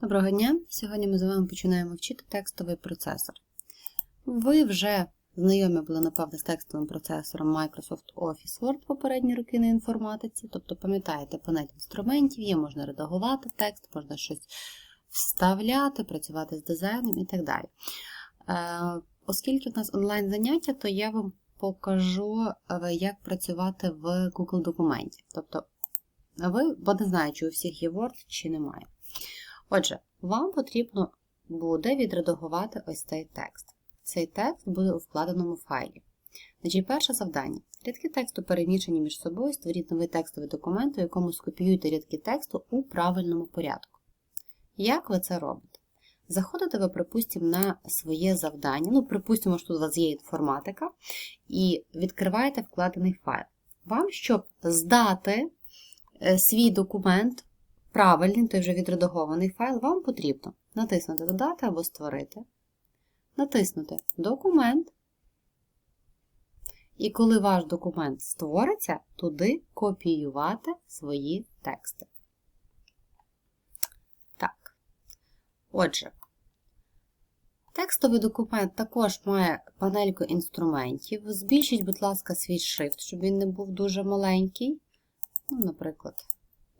Доброго дня! Сьогодні ми з вами починаємо вчити текстовий процесор. Ви вже знайомі були, напевне, з текстовим процесором Microsoft Office Word попередні роки на інформатиці, тобто пам'ятаєте панель інструментів, є, можна редагувати текст, можна щось вставляти, працювати з дизайном і так далі. Е, Оскільки в нас онлайн заняття, то я вам покажу, е, як працювати в Google документі. Тобто, ви, бо не знаю, чи у всіх є Word, чи немає. Отже, вам потрібно буде відредагувати ось цей текст. Цей текст буде у вкладеному файлі. Значить, перше завдання. Рядки тексту перемішані між собою, створіть новий текстовий документ, у якому скопіюєте рядки тексту у правильному порядку. Як ви це робите? Заходите ви, припустимо, на своє завдання. Ну, припустимо, що тут у вас є інформатика, і відкриваєте вкладений файл. Вам, щоб здати е, свій документ правильний, той вже відредагований файл, вам потрібно натиснути Додати або Створити, натиснути Документ. І коли ваш документ створиться, туди копіювати свої тексти. Так. Отже, текстовий документ також має панельку інструментів. Збільшіть, будь ласка, свій шрифт, щоб він не був дуже маленький. Ну, Наприклад,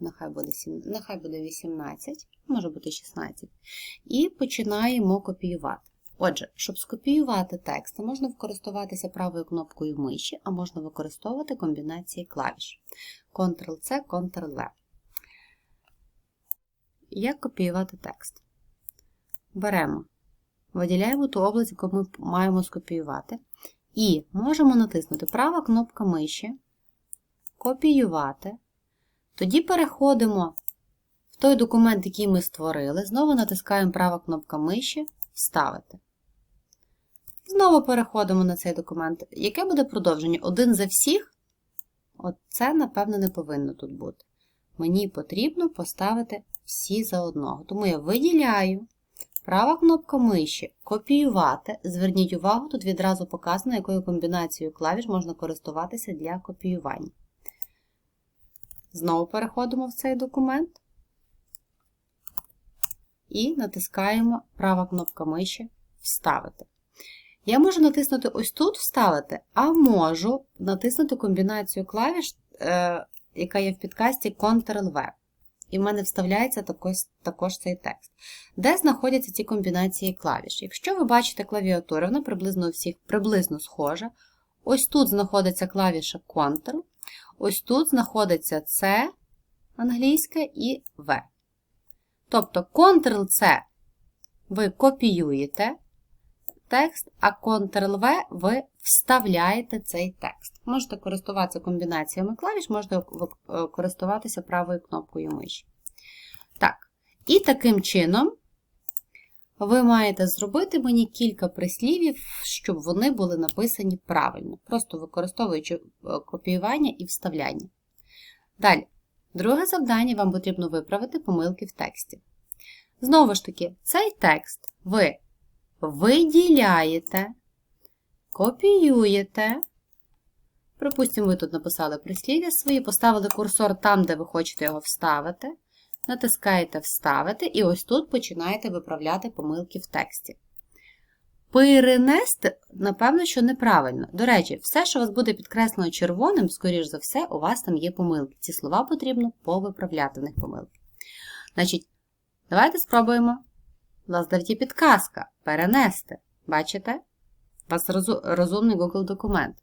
нехай буде, 7, нехай буде 18, може бути 16. І починаємо копіювати. Отже, щоб скопіювати текст, можна використовуватися правою кнопкою миші, а можна використовувати комбінації клавіш Ctrl-C, Ctrl-V. Як копіювати текст? Беремо, виділяємо ту область, яку ми маємо скопіювати, і можемо натиснути права кнопка миші, копіювати. Тоді переходимо в той документ, який ми створили, знову натискаємо права кнопка миші Вставити. Знову переходимо на цей документ. Яке буде продовження? Один за всіх? От це, напевно, не повинно тут бути. Мені потрібно поставити всі за одного. Тому я виділяю права кнопка миші Копіювати. Зверніть увагу, тут відразу показано, якою комбінацією клавіш можна користуватися для копіювання. Знову переходимо в цей документ і натискаємо права кнопка миші Вставити. Я можу натиснути ось тут Вставити, а можу натиснути комбінацію клавіш, е, яка є в підкасті Ctrl-V. І в мене вставляється також, також цей текст. Де знаходяться ці комбінації клавіш? Якщо ви бачите клавіатуру, вона приблизно у всіх приблизно схожа. Ось тут знаходиться клавіша Ctrl, ось тут знаходиться C англійська і V. Тобто Ctrl-C ви копіюєте текст, а Ctrl-V ви вставляєте цей текст. Можете користуватися комбінаціями клавіш, можете користуватися правою кнопкою миші. Так, і таким чином ви маєте зробити мені кілька прислівів, щоб вони були написані правильно, просто використовуючи копіювання і вставляння. Далі, друге завдання вам потрібно виправити помилки в тексті. Знову ж таки, цей текст ви виділяєте, копіюєте. Припустимо, ви тут написали прислів'я свої, поставили курсор там, де ви хочете його вставити. Натискаєте Вставити, і ось тут починаєте виправляти помилки в тексті. Перенести, напевно, що неправильно. До речі, все, що у вас буде підкреслено червоним, скоріш за все, у вас там є помилки. Ці слова потрібно повиправляти в них помилки. Значить, давайте спробуємо. У вас підказка перенести. Бачите? У вас розумний Google документ.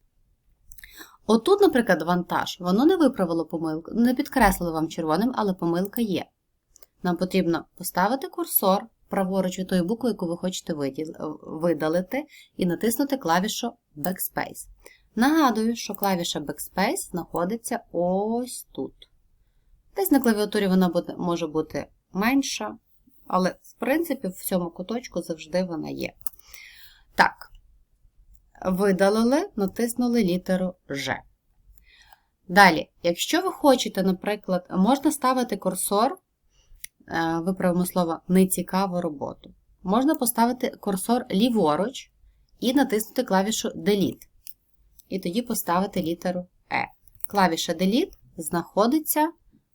Отут, наприклад, вантаж, воно не виправило помилку, не підкреслило вам червоним, але помилка є. Нам потрібно поставити курсор праворуч від тої букви, яку ви хочете видалити, і натиснути клавішу Backspace. Нагадую, що клавіша Backspace знаходиться ось тут. Десь на клавіатурі вона може бути менша, але, в принципі, в цьому куточку завжди вона є. Так, видалили, натиснули літеру Ж. Далі, якщо ви хочете, наприклад, можна ставити курсор, е, виправимо слово, нецікаву роботу. Можна поставити курсор ліворуч і натиснути клавішу Delete. І тоді поставити літеру E. Клавіша Delete знаходиться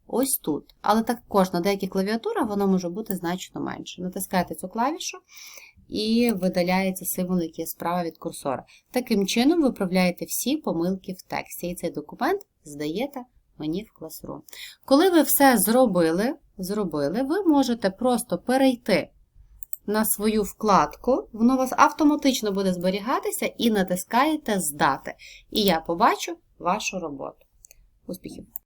ось тут. Але також на деяких клавіатурах воно може бути значно менше. Натискаєте цю клавішу і видаляється символ, який є справа від курсора. Таким чином, виправляєте всі помилки в тексті. І цей документ здаєте мені в Classroom. Коли ви все зробили, зробили, ви можете просто перейти на свою вкладку, воно у вас автоматично буде зберігатися і натискаєте Здати. І я побачу вашу роботу. Успіхів!